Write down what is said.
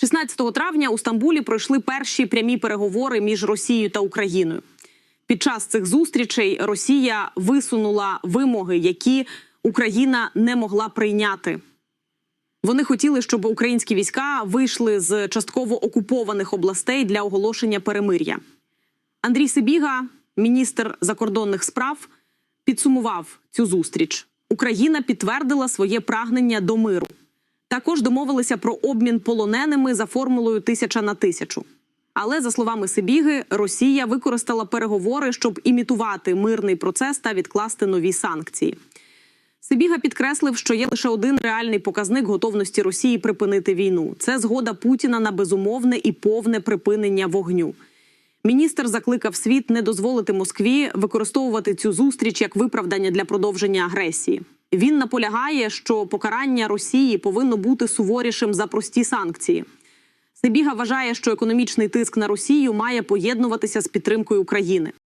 16 травня у Стамбулі пройшли перші прямі переговори між Росією та Україною. Під час цих зустрічей Росія висунула вимоги, які Україна не могла прийняти. Вони хотіли, щоб українські війська вийшли з частково окупованих областей для оголошення перемир'я. Андрій Сибіга, міністр закордонних справ, підсумував цю зустріч. Україна підтвердила своє прагнення до миру. Також домовилися про обмін полоненими за формулою тисяча на тисячу. Але за словами Сибіги, Росія використала переговори, щоб імітувати мирний процес та відкласти нові санкції. Сибіга підкреслив, що є лише один реальний показник готовності Росії припинити війну. Це згода Путіна на безумовне і повне припинення вогню. Міністр закликав світ не дозволити Москві використовувати цю зустріч як виправдання для продовження агресії. Він наполягає, що покарання Росії повинно бути суворішим за прості санкції. Сибіга вважає, що економічний тиск на Росію має поєднуватися з підтримкою України.